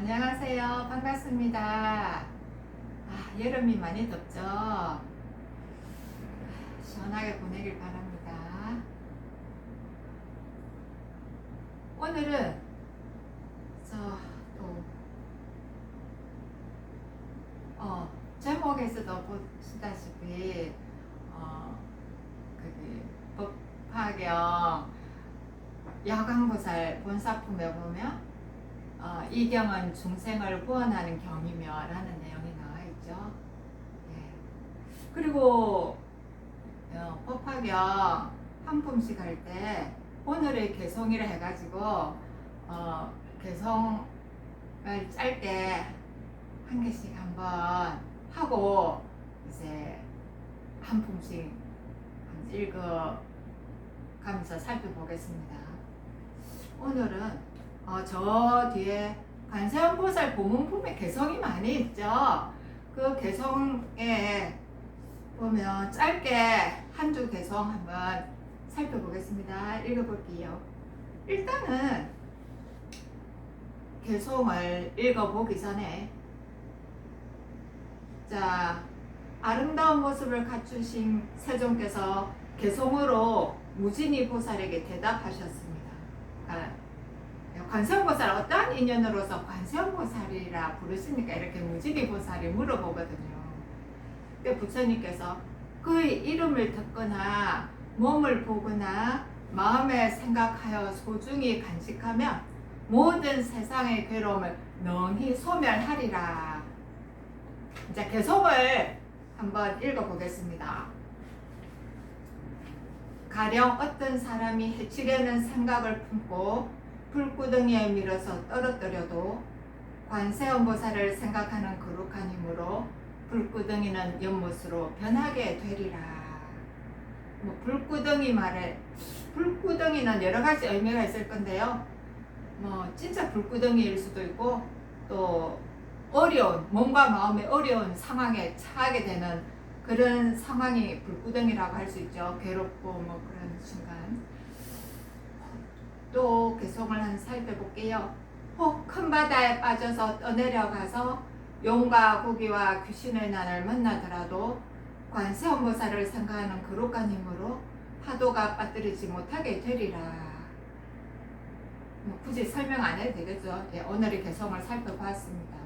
안녕하세요. 반갑습니다. 아, 여름이 많이 덥죠? 시원하게 보내길 바랍니다. 오늘은 저 또, 어, 제목에서도 보시다시피 어, 그게 법화경 야광보살 본사품에 보면 어, 이 경은 중생을 구원하는 경이며라는 내용이 나와 있죠. 예. 그리고 어, 법화경 한 품씩 할때 오늘의 개성이라 해가지고 어, 개성을 짧게 한 개씩 한번 하고 이제 한 품씩 읽어 가면서 살펴보겠습니다. 오늘은 어, 저 뒤에 관세음보살 보문품에 개성이 많이 있죠. 그 개성에 보면 짧게 한 줄 개성 한번 살펴보겠습니다. 읽어볼게요. 일단은 개성을 읽어보기 전에 자 아름다운 모습을 갖추신 세종께서 개성으로 무진이 보살에게 대답하셨습니다. 아, 관세음보살 어떠한 인연으로서 관세음보살이라 부르십니까? 이렇게 무지개 보살이 물어보거든요. 근데 부처님께서 그의 이름을 듣거나 몸을 보거나 마음에 생각하여 소중히 간직하면 모든 세상의 괴로움을 능히 소멸하리라. 이제 개성을 한번 읽어보겠습니다. 가령 어떤 사람이 해치려는 생각을 품고 불구덩이에 밀어서 떨어뜨려도 관세음보살을 생각하는 거룩한 힘으로 불구덩이는 연못으로 변하게 되리라. 뭐 불구덩이 말에 불구덩이는 여러 가지 의미가 있을 건데요. 뭐 진짜 불구덩이일 수도 있고 또 어려운 몸과 마음의 어려운 상황에 처하게 되는 그런 상황이 불구덩이라고 할 수 있죠. 괴롭고 뭐 그런 순간. 또 개성을 한 살펴볼게요. 혹 큰 바다에 빠져서 떠내려가서 용과 고기와 귀신의 난을 만나더라도 관세음보살을 생각하는 거룩한 힘으로 파도가 빠뜨리지 못하게 되리라. 뭐 굳이 설명 안 해도 되겠죠. 예, 오늘의 개성을 살펴봤습니다.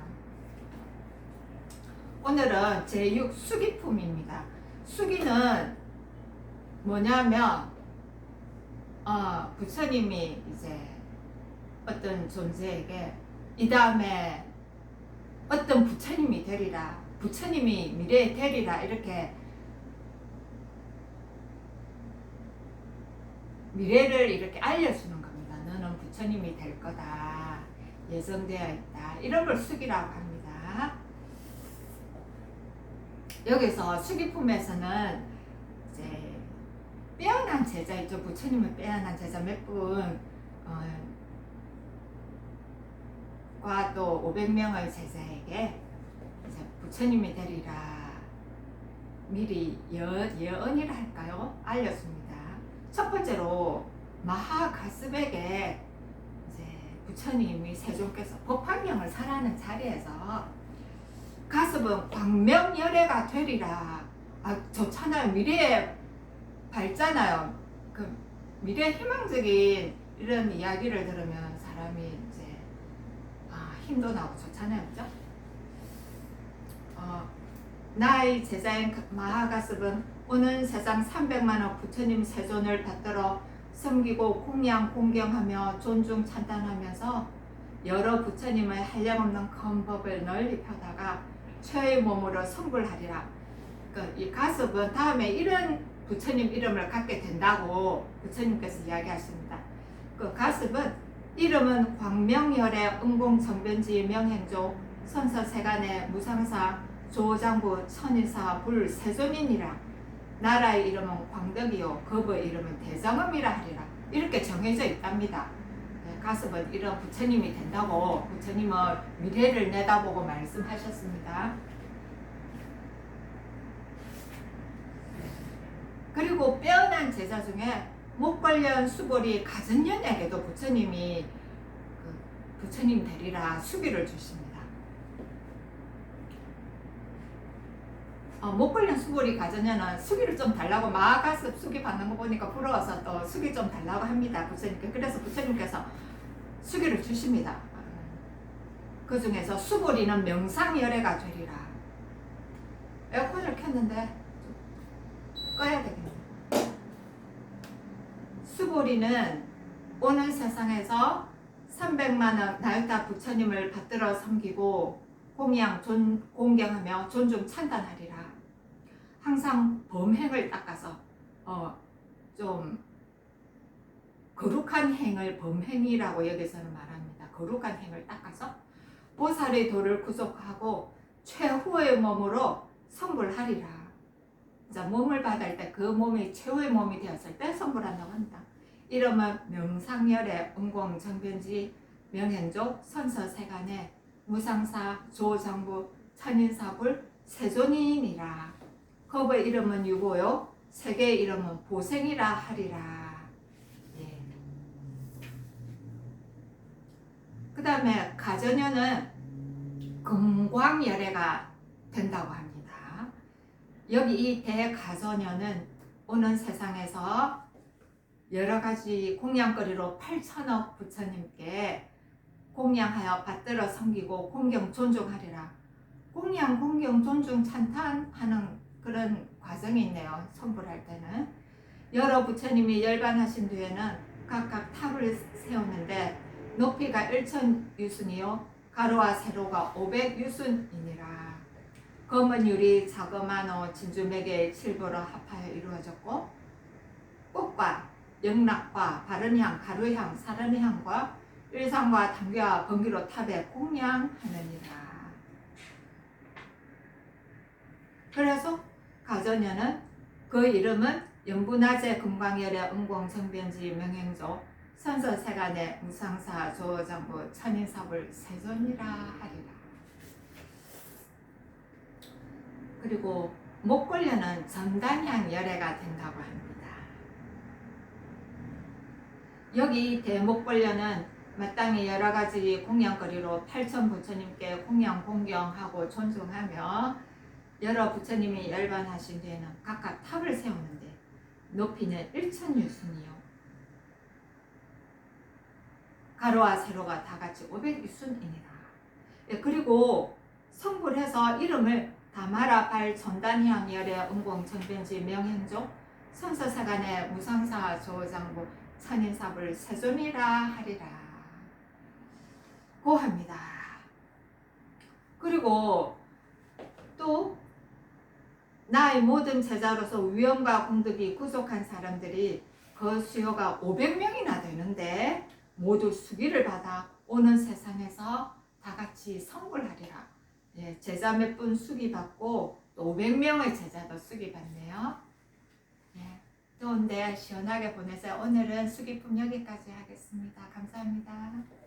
오늘은 제6 수기품입니다. 수기는 뭐냐면 어, 부처님이 이제 어떤 존재에게 이 다음에 어떤 부처님이 되리라 부처님이 미래에 되리라 이렇게 미래를 이렇게 알려주는 겁니다. 너는 부처님이 될 거다. 예정되어 있다. 이런 걸 수기라고 합니다. 여기서 수기품에서는 이제 빼어난 제자 있죠. 부처님은 빼어난 제자 몇 분, 어, 과또 500명의 제자에게 이제 부처님이 되리라 미리 여, 예언이라 할까요? 알렸습니다. 첫 번째로 마하가스백에 이제 부처님이 세종께서 법화경을 설하는 자리에서 가습은 광명열애가 되리라. 아 좋잖아요. 미래에 밝잖아요. 그 미래 희망적인 이런 이야기를 들으면 사람이 이제 아, 힘도 나고 좋잖아요, 그죠? 어, 나의 제자인 마하가습은 오는 세상 300만원 부처님 세존을 받들어 섬기고 공양 공경하며 존중 찬탄하면서 여러 부처님의 한량없는 큰 법을 널리 펴다가 최의 몸으로 성불하리라. 그이 가습은 다음에 이런 부처님 이름을 갖게 된다고 부처님께서 이야기하십니다. 그 가습은 이름은 광명열의 응공정변지 명행조 선서세간의 무상사 조장부 천인사 불 세존이니라 나라의 이름은 광덕이요 겁의 이름은 대장음이라 하리라 이렇게 정해져 있답니다. 네, 가습은 이런 부처님이 된다고 부처님은 미래를 내다보고 말씀하셨습니다. 그리고 빼어난 제자 중에 목 관련 수고리 가전년에게도 부처님이 그 부처님 되리라 수기를 주십니다. 어, 목걸린 수고리 가전에는 수기를 좀 달라고 마가스 수기 받는 거 보니까 부러워서 또 수기 좀 달라고 합니다. 부처님께 그래서 부처님께서 수기를 주십니다. 그 중에서 수고리는 명상열애가 되리라. 에어컨을 켰는데 좀 꺼야 되겠네요. 수고리는 오는 세상에서 300만 원 나유타 부처님을 받들어 섬기고 공양 존, 공경하며 존중 찬단하리라. 항상 범행을 닦아서 어, 좀 거룩한 행을 범행이라고 여기서는 말합니다. 거룩한 행을 닦아서 보살의 도를 구속하고 최후의 몸으로 성불하리라. 자, 몸을 받을 때 그 몸이 최후의 몸이 되었을 때 성불한다고 합니다. 이름은 명상열의 음공 정변지 명현족 선서세간의 무상사 조정부 천인사불 세존인이라. 겁의 이름은 유고요. 세계의 이름은 보생이라 하리라. 예. 그 다음에 가전녀는 금광열애가 된다고 합니다. 여기 이 대가전녀는 오는 세상에서 여러 가지 공양거리로 8천억 부처님께 공양하여 받들어 섬기고 공경 존중하리라. 공양, 공경, 존중, 찬탄하는 그런 과정이 있네요. 선불할 때는. 여러 부처님이 열반하신 뒤에는 각각 탑을 세우는데 높이가 1천 유순이요. 가로와 세로가 500 유순이니라. 검은 유리, 자그마노, 진주맥의 칠보로 합하여 이루어졌고 꽃과 영락과 바른향, 가루향, 사른향과 일상과 당귀와 번기로 탑에 공양하느니라. 그래서 가전녀는 그 이름은 연분화제 금광열의 은공성변지 명행조 선서세간의 무상사 조정부 천인섭을 세존이라 하리라. 그리고 목걸려는 전단향 열애가 된다고 합니다. 여기 대목걸려는 마땅히 여러 가지 공양거리로 팔천 부처님께 공양 공경하고 존중하며 여러 부처님이 열반하신 뒤에는 각각 탑을 세우는데 높이는 1천 유순이요. 가로와 세로가 다 같이 500유순이니라. 예, 그리고 성불해서 이름을 다마라 발 전단향 열의 은공 정변지 명행조 선서사간의 무상사 조장부 천인사불 세존이라 하리라. 고합니다. 그리고 또 나의 모든 제자로서 위엄과 공덕이 구속한 사람들이 그 수요가 500명이나 되는데 모두 수기를 받아 오는 세상에서 다 같이 성불하리라. 예, 제자 몇 분 수기 받고 또 500명의 제자도 수기 받네요. 예, 더운데 시원하게 보내세요. 오늘은 수기품 여기까지 하겠습니다. 감사합니다.